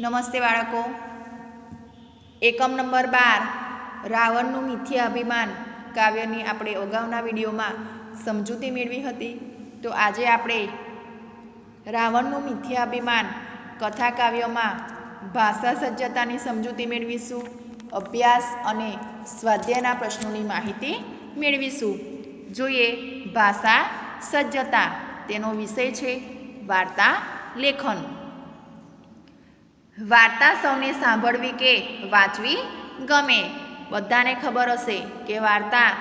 નમસ્તે બાળકો. એકમ નંબર બાર, રાવણનું મિથ્યા અભિમાન, કાવ્યની આપણે અગાઉના વિડીયોમાં સમજૂતી મેળવી હતી. તો આજે આપણે રાવણનું મિથ્યા અભિમાન, કથા કાવ્યમાં ભાષા સજ્જતાની સમજૂતી મેળવીશું, અભ્યાસ અને સ્વાધ્યાયના પ્રશ્નોની માહિતી મેળવીશું. જોઈએ ભાષા સજ્જતા, તેનો વિષય છે વાર્તા લેખન. વાર્તા સૌને સાંભળવી કે વાંચવી ગમે. બધાને ખબર હશે કે વાર્તા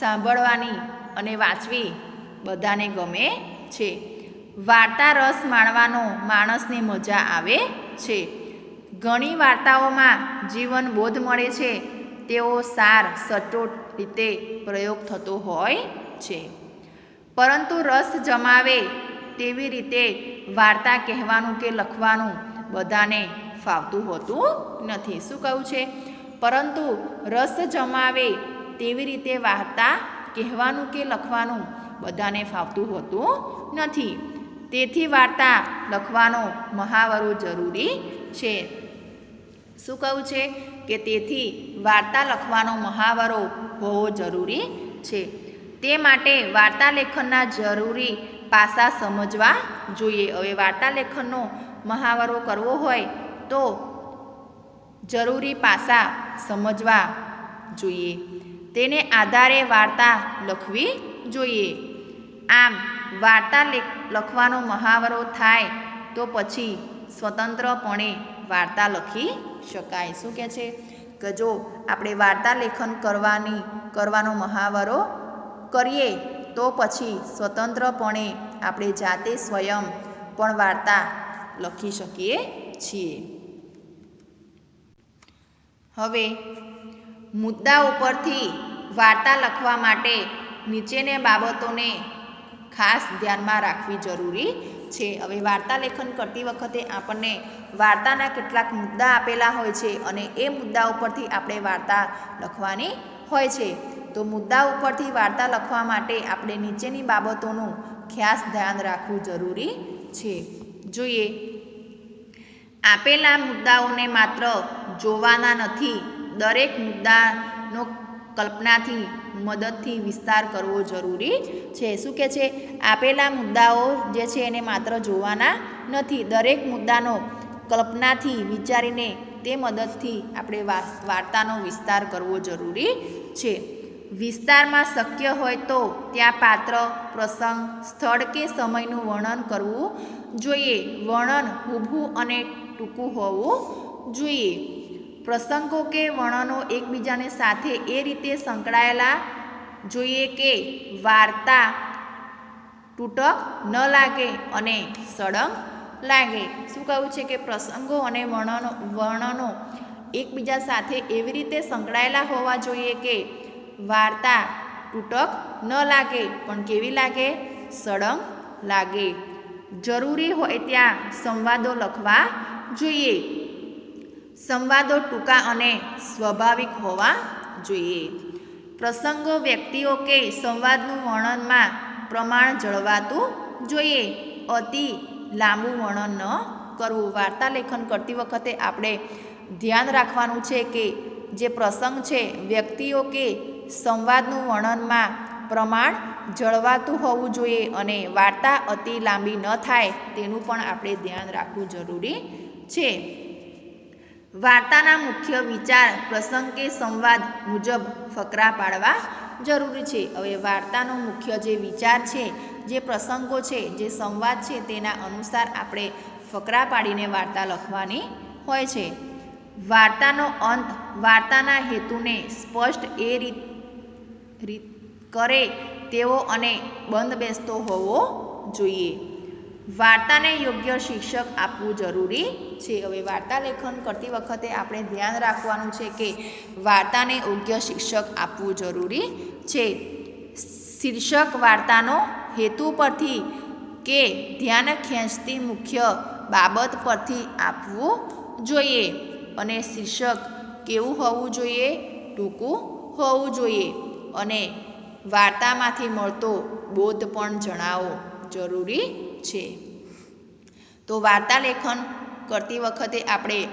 સાંભળવાની અને વાંચવી બધાને ગમે છે. વાર્તા રસ માણવાનો માણસને મજા આવે છે. ઘણી વાર્તાઓમાં જીવન બોધ મળે છે. તેઓ સાર, સચોટ રીતે પ્રયોગ થતો હોય છે. પરંતુ રસ જમાવે તેવી રીતે વાર્તા કહેવાનું કે લખવાનું બધાને ફાવતું હોતું નથી. શું કહું છે? પરંતુ રસ જમાવે તેવી રીતે વાર્તા કહેવાનું કે લખવાનું બધાને ફાવતું હોતું નથી. તેથી વાર્તા લખવાનો મહાવરો જરૂરી છે. શું કહું છે? કે તેથી વાર્તા લખવાનો મહાવરો હોવો જરૂરી છે. તે માટે વાર્તા લેખનના જરૂરી પાસા સમજવા જોઈએ. હવે વાર્તા લેખનનો મહાવરો કરવો હોય તો જરૂરી પાસા સમજવા જોઈએ. તેને આધારે વાર્તા લખવી જોઈએ. આમ, વાર્તા લખવાનો મહાવરો થાય તો પછી સ્વતંત્રપણે વાર્તા લખી શકાય. શું કહે છે? કે જો આપણે વાર્તા લેખન કરવાની, કરવાનો મહાવરો કરીએ તો પછી સ્વતંત્રપણે આપણે જાતે સ્વયં પણ વાર્તા લખી શકીએ છીએ. હવે મુદ્દા ઉપરથી વાર્તા લખવા માટે નીચેની બાબતોને ખાસ ધ્યાનમાં રાખવી જરૂરી છે. હવે વાર્તા લેખન કરતી વખતે આપણને વાર્તાના કેટલાક મુદ્દા આપેલા હોય છે અને એ મુદ્દા ઉપરથી આપણે વાર્તા લખવાની હોય છે. તો મુદ્દા ઉપરથી વાર્તા લખવા માટે આપણે નીચેની બાબતોનું ખાસ ધ્યાન રાખવું જરૂરી છે. જોઈએ. આપેલા મુદ્દાઓને માત્ર જોવાના નથી, દરેક મુદ્દાનો કલ્પનાથી, મદદથી વિસ્તાર કરવો જરૂરી છે. શું કે છે? આપેલા મુદ્દાઓ જે છે એને માત્ર જોવાના નથી. દરેક મુદ્દાનો કલ્પનાથી વિચારીને તે મદદથી આપણે વાર્તાનો વિસ્તાર કરવો જરૂરી છે. વિસ્તારમાં શક્ય હોય તો ત્યાં પાત્ર, પ્રસંગ, સ્થળ કે સમયનું વર્ણન કરવું જોઈએ. વર્ણન ઊભું અને ટૂંકું હોવું જોઈએ. પ્રસંગો કે વર્ણનો એકબીજાને સાથે એ રીતે સંકળાયેલા જોઈએ કે વાર્તા તૂટક ન લાગે અને સળંગ લાગે. શું કહ્યું છે કે પ્રસંગો અને વર્ણનો વર્ણનો એકબીજા સાથે એવી રીતે સંકળાયેલા હોવા જોઈએ કે વાર્તા તૂટક ન લાગે, પણ કેવી લાગે? સળંગ લાગે. જરૂરી હોય ત્યાં સંવાદો લખવા જોઈએ. સંવાદો ટૂંકા અને સ્વાભાવિક હોવા જોઈએ. પ્રસંગો વ્યક્તિઓ કે સંવાદનું વર્ણનમાં પ્રમાણ જળવાતું જોઈએ. અતિ લાંબુ વર્ણન ન કરવું. વાર્તા લેખન કરતી વખતે આપણે ધ્યાન રાખવાનું છે કે જે પ્રસંગ છે, વ્યક્તિઓ કે સંવાદનું વર્ણનમાં પ્રમાણ જળવાતું હોવું જોઈએ અને વાર્તા અતિ લાંબી ન થાય તેનું પણ આપણે ધ્યાન રાખવું જરૂરી છે. વાર્તાના મુખ્ય વિચાર, પ્રસંગ કે સંવાદ મુજબ ફકરા પાડવા જરૂરી છે. હવે વાર્તાનો મુખ્ય જે વિચાર છે, જે પ્રસંગો છે, જે સંવાદ છે તેના અનુસાર આપણે ફકરા પાડીને વાર્તા લખવાની હોય છે. વાર્તાનો અંત વાર્તાના હેતુને સ્પષ્ટ એ રીત રીત કરે તેવો અને બંધ બેસતો હોવો જોઈએ. વાર્તાને યોગ્ય શિક્ષક આપવું જરૂરી છે. હવે વાર્તા લેખન કરતી વખતે આપણે ધ્યાન રાખવાનું છે કે વાર્તાને યોગ્ય શિક્ષક આપવું જરૂરી છે. શીર્ષક વાર્તાનો હેતુ પરથી કે ધ્યાન ખેંચતી મુખ્ય બાબત પરથી આપવું જોઈએ. અને શીર્ષક કેવું હોવું જોઈએ? ટૂંકું હોવું જોઈએ. અને વાર્તામાંથી મળતો બોધ પણ જણાવો, જરૂરી છે. તો વાર્તા લેખન કરતી વખતે આપણે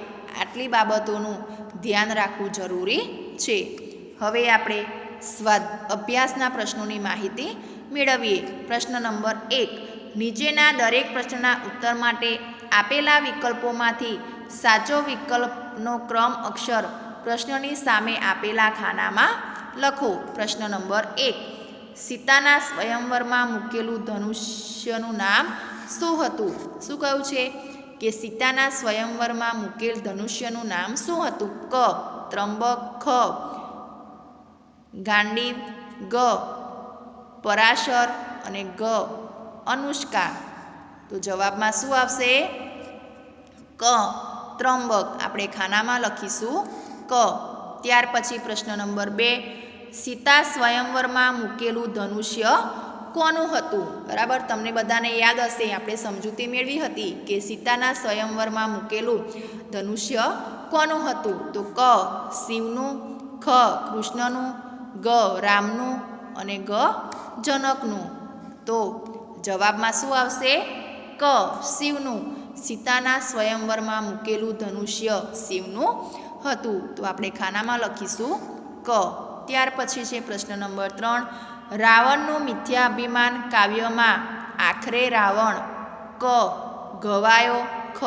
આટલી બાબતોનું ધ્યાન રાખવું જરૂરી છે. હવે આપણે સ્વાદ અભ્યાસના પ્રશ્નોની માહિતી મેળવીએ. પ્રશ્ન નંબર એક, નીચેના દરેક પ્રશ્નના ઉત્તર માટે આપેલા વિકલ્પોમાંથી સાચો વિકલ્પનો ક્રમ અક્ષર પ્રશ્નની સામે આપેલા ખાનામાં લખો. પ્રશ્ન નંબર એક. સીતાના સ્વયંવરમાં મૂકેલું ધનુષ્યનું નામ શું હતું? શું કહ્યું છે? કે સીતાના સ્વયંવરમાં મૂકેલ ધનુષ્યનું નામ શું હતું? ક. ત્રંબક ખ ગાંડીવ ગ. પરાશર અને ગ. અનુષ્કા. તો જવાબમાં શું આવશે? ક. ત્રંબક આપણે ખાનામાં લખીશું ક. ત્યાર પછી પ્રશ્ન નંબર બે. સીતા સ્વયંવરમાં મૂકેલું ધનુષ્ય કોનું હતું? બરાબર? તમને બધાને યાદ હશે, આપણે સમજૂતી મેળવી હતી કે સીતાના સ્વયંવરમાં મૂકેલું ધનુષ્ય કોનું હતું? તો ક, શિવનું, ખ, કૃષ્ણનું, ગ, રામનું અને ગ, જનકનું. તો જવાબમાં શું આવશે? ક, શિવનું. સીતાના સ્વયંવરમાં મૂકેલું ધનુષ્ય શિવનું હતું. તો આપણે ખાનામાં લખીશું ક. ત્યાર પછી છે પ્રશ્ન નંબર ત્રણ. રાવણનું મિથ્યાભિમાન કાવ્યમાં આખરે રાવણ ક, ઘવાયો, ખ,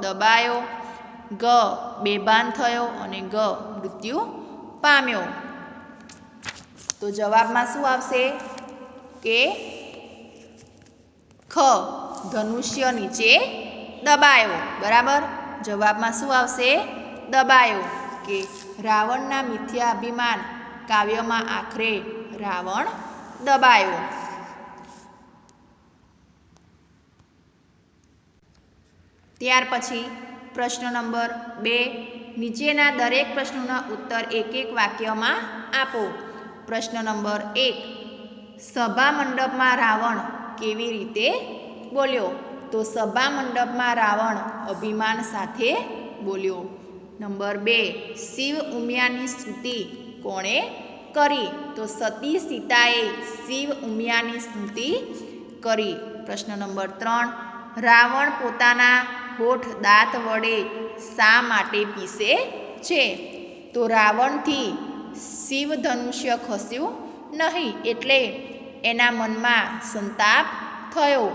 દબાયો, ગ, બેભાન થયો અને ગ, મૃત્યુ પામ્યો. તો જવાબમાં શું આવશે? કે ખ, ધનુષ્ય નીચે દબાયો. બરાબર? જવાબમાં શું આવશે? દબાયો. કે રાવણના મિથ્યા અભિમાન કાવ્યમાં આખરે રાવણ દબાયો. ત્યાર પછી પ્રશ્ન નંબર બે, નીચેના દરેક પ્રશ્નોના ઉત્તર એક એક વાક્યમાં આપો. પ્રશ્ન નંબર એક, સભા મંડપમાં રાવણ કેવી રીતે બોલ્યો? તો સભા મંડપમાં રાવણ અભિમાન સાથે બોલ્યો. નંબર બે, શિવ ઉમિયાની સ્તુતિ કોણે કરી? તો સતી સીતાએ શિવ ઉમિયાની સ્મૃતિ કરી. પ્રશ્ન નંબર ત્રણ. રાવણ પોતાના હોઠ દાંત વડે શા માટે પીસે છે? તો રાવણથી શિવ ધનુષ્ય ખસ્યું નહીં એટલે એના મનમાં સંતાપ થયો.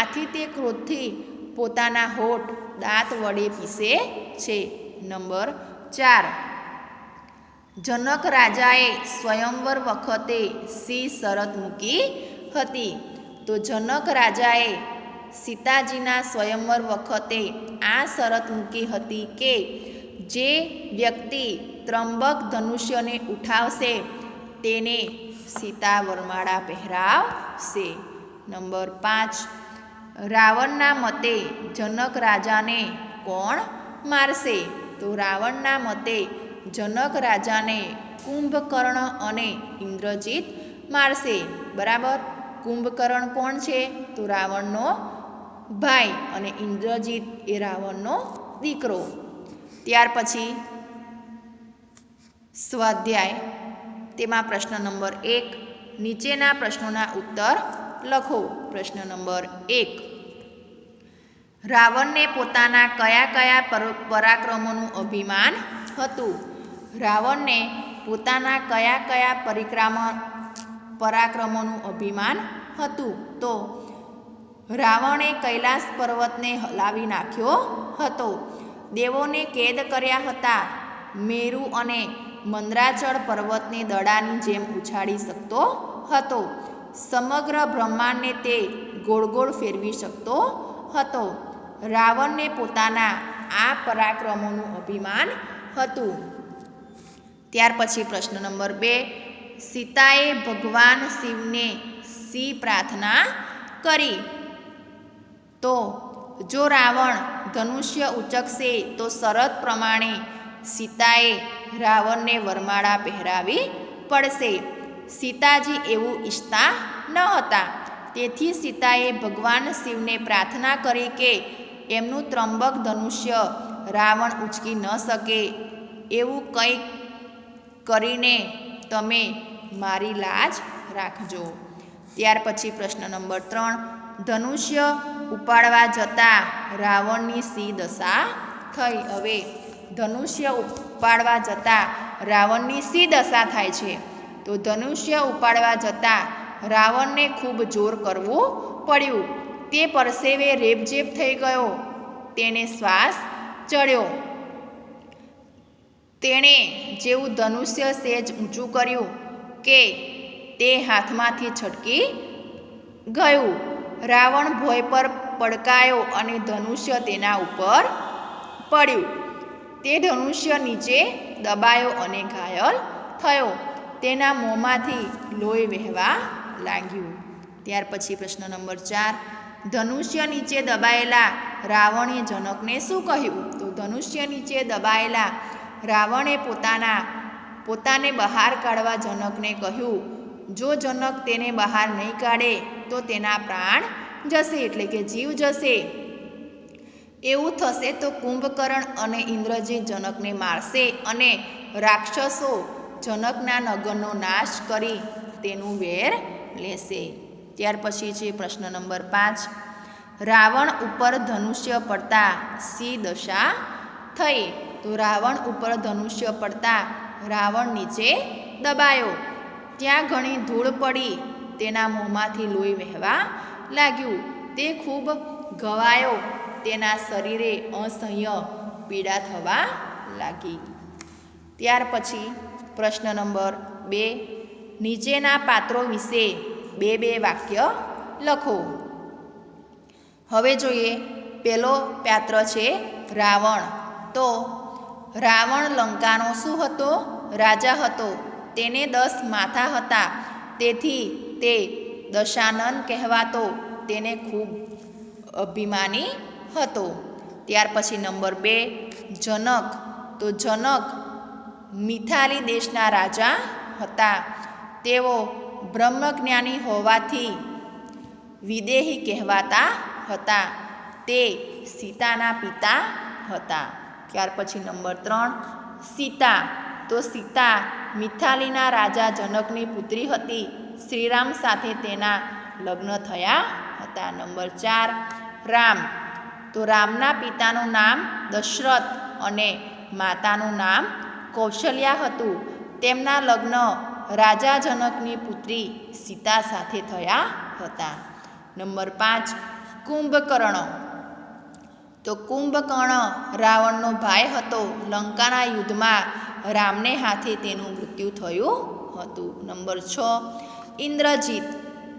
આથી તે ક્રોધથી પોતાના હોઠ દાંત વડે પીસે છે. નંબર ચાર. જનક રાજાએ સ્વયંવર વખતે સી શરત મૂકી હતી. તો જનક રાજાએ સીતાજીના સ્વયંવર વખતે આ શરત મૂકી હતી કે જે વ્યક્તિ ત્રંબક ધનુષ્યને ઉઠાવશે તેને સીતા વરમાળા પહેરાવશે. નંબર પાંચ. રાવણના મતે જનક રાજાને કોણ મારશે? તો રાવણના મતે જનક રાજાને કુંભકર્ણ અને ઇન્દ્રજીત મારશે. બરાબર? કુંભકર્ણ કોણ છે? તો રાવણનો ભાઈ અને ઇન્દ્રજીત એ રાવણનો દીકરો. ત્યાર પછી સ્વાધ્યાય. તેમાં પ્રશ્ન નંબર એક. નીચેના પ્રશ્નોના ઉત્તર લખો. પ્રશ્ન નંબર એક. રાવણને પોતાના કયા કયા પર- પરાક્રમોનું અભિમાન હતું? રાવણને પોતાના કયા કયા પરિક્રમ, પરાક્રમોનું અભિમાન હતું? તો રાવણે કૈલાસ પર્વતને હલાવી નાખ્યો હતો. દેવોને કેદ કર્યા હતા. મેરુ અને મંદરાચળ પર્વતને દડાની જેમ ઉછાળી શકતો હતો. સમગ્ર બ્રહ્માંડને તે ગોળ ગોળ ફેરવી શકતો હતો. રાવણને પોતાના આ પરાક્રમોનું અભિમાન હતું. ત્યાર પછી પ્રશ્ન નંબર બે, સીતાએ ભગવાન શિવને સી પ્રાર્થના કરી? તો જો રાવણ ધનુષ્ય ઉચકશે, તો શરત પ્રમાણે સીતાએ રાવણને વરમાળા પહેરાવી પડશે. સીતાજી એવું ઈચ્છતા ન હતા. તેથી સીતાએ ભગવાન શિવને પ્રાર્થના કરી કે એમનું ત્રંબક ધનુષ્ય રાવણ ઉચકી ન શકે. એવું કંઈક કરીને તમે મારી લાજ રાખજો. ત્યાર પછી પ્રશ્ન નંબર ત્રણ. ધનુષ્ય ઉપાડવા જતાં રાવણની સી દશા થઈ. હવે ધનુષ્ય ઉપાડવા જતાં રાવણની સી દશા થાય છે. તો ધનુષ્ય ઉપાડવા જતાં રાવણને ખૂબ જોર કરવું પડ્યું. તે પરસેવે રેબઝેબ થઈ ગયો. તેને શ્વાસ ચડ્યો. તેણે જેવું ધનુષ્ય સેજ ઊંચું કર્યું કે તે હાથમાંથી છટકી ગયું. રાવણ ભોય પર પડકાયો અને ધનુષ્ય તેના ઉપર પડ્યું. તે ધનુષ્ય નીચે દબાયો અને ઘાયલ થયો. તેના મોંમાંથી લોહી વહેવા લાગ્યું. ત્યાર પછી પ્રશ્ન નંબર ચાર. ધનુષ્ય નીચે દબાયેલા રાવણે જનકને શું કહ્યું? તો ધનુષ્ય નીચે દબાયેલા રાવણે પોતાના, પોતાને બહાર કાઢવા જનકને કહ્યું, જો જનક તેને બહાર નહીં કાઢે, તો તેના પ્રાણ જશે એટલે કે જીવ જશે. એવું થશે તો કુંભકર્ણ અને ઇન્દ્રજીત જનકને મારશે અને રાક્ષસો જનકના નગરનો નાશ કરી તેનું વેર લેશે. ત્યાર પછી છે પ્રશ્ન નંબર પાંચ. રાવણ ઉપર ધનુષ્ય પડતા સી દશા થઈ. તો રાવણ ઉપર ધનુષ્ય પડતા રાવણ નીચે દબાયો. ત્યાં ઘણી ધૂળ પડી. તેના મોંમાંથી લોહી વહેવા લાગ્યું. તે ખૂબ ઘવાયો. તેના શરીરે અસહ્ય પીડા થવા લાગી. ત્યાર પછી પ્રશ્ન નંબર બે, નીચેના પાત્રો વિશે બે બે વાક્ય લખો. હવે જોઈએ, પેલો પાત્ર છે રાવણ. તો રાવણ લંકાનો શું હતો? રાજા હતો. તેને દસ માથા હતા. તેથી તે દશાનંદ કહેવાતો. તેને ખૂબ અભિમાની હતો. ત્યાર પછી નંબર બે, જનક. તો જનક મિથાલી દેશના રાજા હતા. તેઓ બ્રહ્મજ્ઞાની હોવાથી વિદેહી કહેવાતા હતા. તે સીતાના પિતા હતા. ત્યાર પછી નંબર ત્રણ, સીતા. તો સીતા મિથાલીના રાજા જનકની પુત્રી હતી. શ્રીરામ સાથે તેના લગ્ન થયા હતા. નંબર ચાર, રામ. તો રામના પિતાનું નામ દશરથ અને માતાનું નામ કૌશલ્યા હતું. તેમના લગ્ન રાજા જનકની પુત્રી સીતા સાથે થયા હતા. નંબર પાંચ, કુંભકર્ણ. તો કુંભકર્ણ રાવણનો ભાઈ હતો લંકાના યુદ્ધમાં રામને હાથે તેનું મૃત્યુ થયું હતું. નંબર છ, ઇન્દ્રજીત.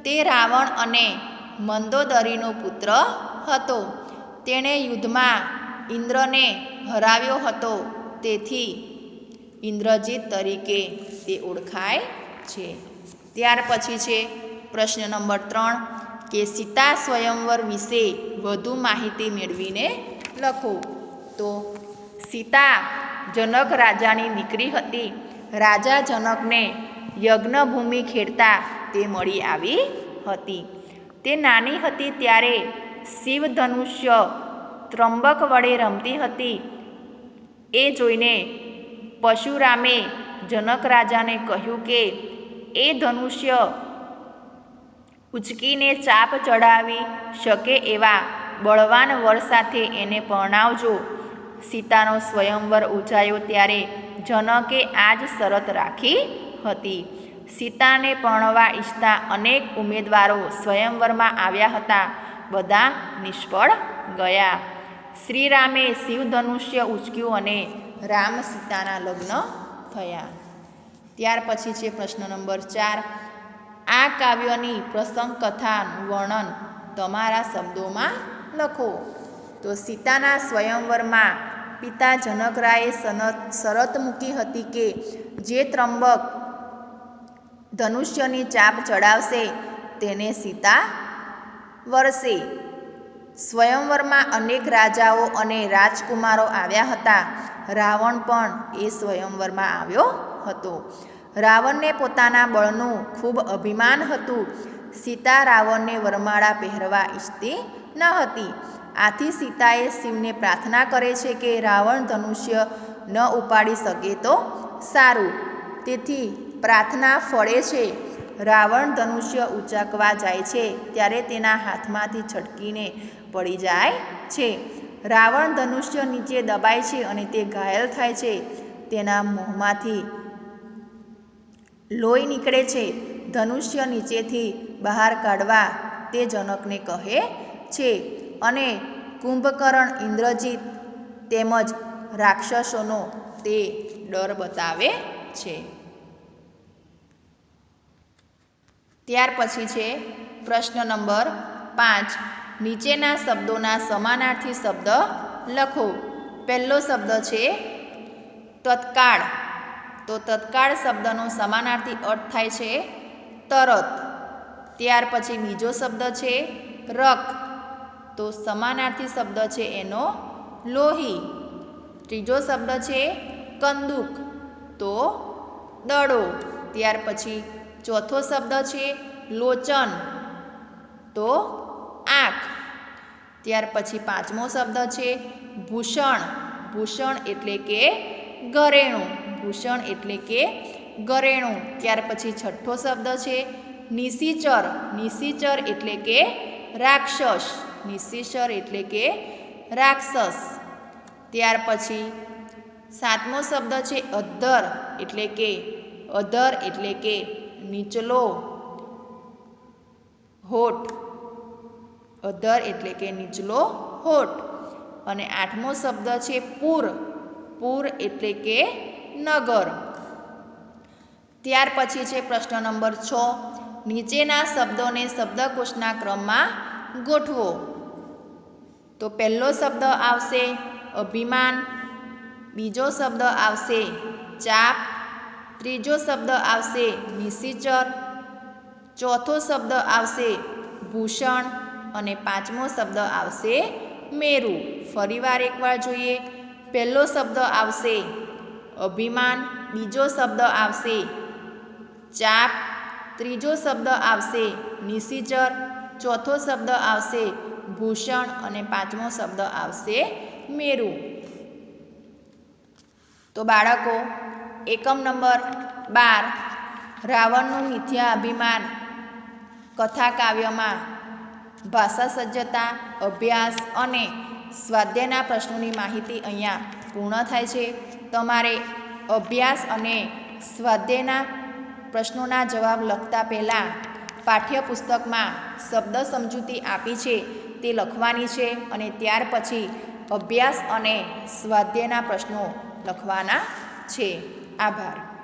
તે રાવણ અને મંદોદરીનો પુત્ર હતો. તેણે યુદ્ધમાં ઇન્દ્રને હરાવ્યો હતો. તેથી ઇન્દ્રજીત તરીકે તે ઓળખાય છે. ત્યાર પછી છે પ્રશ્ન નંબર ત્રણ કે સીતા સ્વયંવર વિશે વધુ માહિતી મેળવીને લખો. તો સીતા જનક રાજાની દીકરી હતી. રાજા જનકને યજ્ઞભૂમિ ખેડતા તે મળી આવી હતી. તે નાની હતી ત્યારે શિવધનુષ્ય ત્રંબક વડે રમતી હતી. એ જોઈને પશુરામે જનક રાજાને કહ્યું કે, એ ધનુષ્ય ઉચકીને ચાપ ચડાવી શકે એવા બળવાન વર સાથે એને પરણાવજો. સીતાનો સ્વયંવર ઉજાયો ત્યારે જનકે આ જ શરત રાખી હતી. સીતાને પરણવા ઈચ્છતા અનેક ઉમેદવારો સ્વયંવરમાં આવ્યા હતા. બધા નિષ્ફળ ગયા. શ્રીરામે શિવધનુષ્ય ઉચક્યું અને રામ સીતાના લગ્ન થયા. ત્યાર પછી છે પ્રશ્ન નંબર ચાર. આ કાવ્યની પ્રસંગ કથાનું વર્ણન તમારા શબ્દોમાં લખો. તો સીતાના સ્વયંવરમાં પિતા જનકરાયે સનત, શરત મૂકી હતી કે જે ત્રંબક ધનુષ્યની ચાપ ચડાવશે, તેને સીતા વરસે. સ્વયંવરમાં અનેક રાજાઓ અને રાજકુમારો આવ્યા હતા. રાવણ પણ એ સ્વયંવરમાં આવ્યો હતો. રાવણને પોતાના બળનું ખૂબ અભિમાન હતું. સીતા રાવણને વરમાળા પહેરવા ઈચ્છતી ન હતી. આથી સીતાએ શિવને પ્રાર્થના કરે છે કે રાવણ ધનુષ્ય ન ઉપાડી શકે તો સારું. તેથી પ્રાર્થના ફળે છે. રાવણ ધનુષ્ય ઉંચાકવા જાય છે ત્યારે તેના હાથમાંથી છટકીને પડી જાય છે. રાવણ ધનુષ્ય નીચે દબાય છે અને તે ઘાયલ થાય છે. તેના મોંમાંથી લોહી નીકળે છે, ધનુષ્ય નીચેથી બહાર કાઢવા તે જનકને કહે છે. અને કુંભકર્ણ ઇન્દ્રજીત તેમજ રાક્ષસોનો તે ડર બતાવે છે. ત્યાર પછી છે પ્રશ્ન નંબર પાંચ. નીચેના શબ્દોના સમાનાર્થી શબ્દ લખો. પહેલો શબ્દ છે, તત્કાળ. તો તત્કાળ શબ્દનો સમાનાર્થી અર્થ થાય છે તરત. ત્યાર પછી બીજો શબ્દ છે રક. તો સમાનાર્થી શબ્દ છે એનો લોહી. ત્રીજો શબ્દ છે કંદુક. તો દડો. ત્યાર પછી ચોથો શબ્દ છે લોચન. તો આંખ. ત્યાર પછી પાંચમો શબ્દ છે ભૂષણ. ભૂષણ એટલે કે ઘરેણું. ભૂષણ એટલે કે ગરેણું. ત્યાર પછી છઠ્ઠો શબ્દ છે નિશિચર. નિશિચર એટલે કે રાક્ષસ. નિશિચર એટલે કે રાક્ષસ. ત્યાર પછી સાતમો શબ્દ છે અધ્ધર એટલે કે અધર એટલે કે નીચલો. હોઠ. અધર એટલે કે નીચલો હોઠ. અને આઠમો શબ્દ છે પૂર. પૂર એટલે કે નગર. ત્યાર પછી છે પ્રશ્ન નંબર છ. નીચેના શબ્દોને શબ્દકોશના ક્રમમાં ગોઠવો. તો પહેલો શબ્દ આવશે અભિમાન, બીજો શબ્દ આવશે ચાપ, ત્રીજો શબ્દ આવશે નિશિચર, ચોથો શબ્દ આવશે ભૂષણ અને પાંચમો શબ્દ આવશે મેરુ. ફરીવાર એકવાર જોઈએ. પહેલો શબ્દ આવશે અભિમાન બીજો શબ્દ આવશે. ચાપ ત્રીજો શબ્દ આવશે. નિશિચર ચોથો શબ્દ આવશે. ભૂષણ અને પાંચમો શબ્દ આવશે મેરુ. તો બાળકો, એકમ નંબર બાર, રાવણનું મિથ્યા અભિમાન. કથા કાવ્યમાં ભાષા સજ્જતા, અભ્યાસ અને સ્વાધ્યાયના પ્રશ્નોની માહિતી અહીંયા પૂર્ણ થાય છે. તમારે અભ્યાસ અને સ્વાધ્યાયના પ્રશ્નોના જવાબ લખતા પહેલાં પાઠ્યપુસ્તકમાં શબ્દ સમજૂતી આપી છે તે લખવાની છે અને ત્યાર પછી અભ્યાસ અને સ્વાધ્યાયના પ્રશ્નો લખવાના છે. આભાર.